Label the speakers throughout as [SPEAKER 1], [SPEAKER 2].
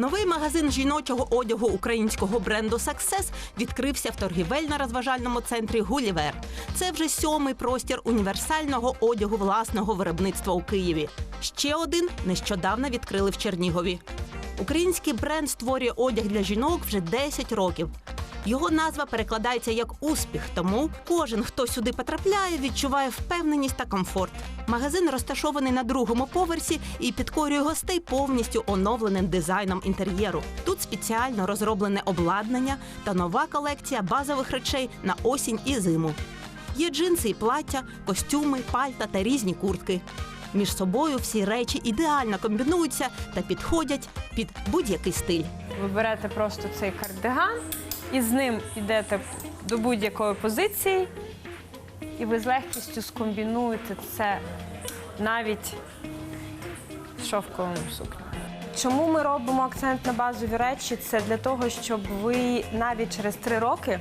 [SPEAKER 1] Новий магазин жіночого одягу українського бренду Success відкрився в торгівельно-розважальному центрі Гулівер. Це вже сьомий простір універсального одягу власного виробництва у Києві. Ще один нещодавно відкрили в Чернігові. Український бренд створює одяг для жінок вже 10 років. Його назва перекладається як успіх, тому кожен, хто сюди потрапляє, відчуває впевненість та комфорт. Магазин розташований на другому поверсі і підкорює гостей повністю оновленим дизайном інтер'єру. Тут спеціально розроблене обладнання та нова колекція базових речей на осінь і зиму. Є джинси і плаття, костюми, пальта та різні куртки. Між собою всі речі ідеально комбінуються та підходять під будь-який стиль.
[SPEAKER 2] Ви берете просто цей кардиган і з ним йдете до будь-якої позиції, і ви з легкістю скомбінуєте це навіть з шовковим сукню. Чому ми робимо акцент на базові речі? Це для того, щоб ви навіть через три роки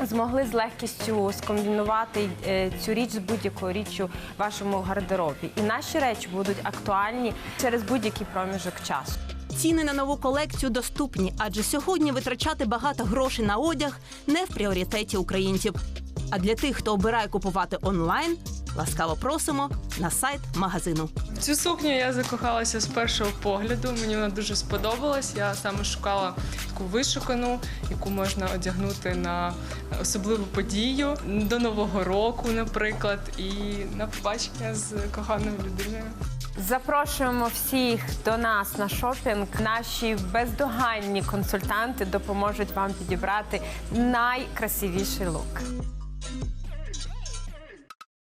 [SPEAKER 2] змогли з легкістю скомбінувати е, цю річ з будь-якою річчю в вашому гардеробі. І наші речі будуть актуальні через будь-який проміжок часу.
[SPEAKER 1] Ціни на нову колекцію доступні, адже сьогодні витрачати багато грошей на одяг не в пріоритеті українців. А для тих, хто обирає купувати онлайн, ласкаво просимо на сайт магазину.
[SPEAKER 3] Цю сукню я закохалася з першого погляду. Мені вона дуже сподобалась. Я саме шукала таку вишукану, яку можна одягнути на особливу подію до Нового року, наприклад, і на побачення з коханою людиною.
[SPEAKER 2] Запрошуємо всіх до нас на шопінг. Наші бездоганні консультанти допоможуть вам підібрати найкрасивіший лук.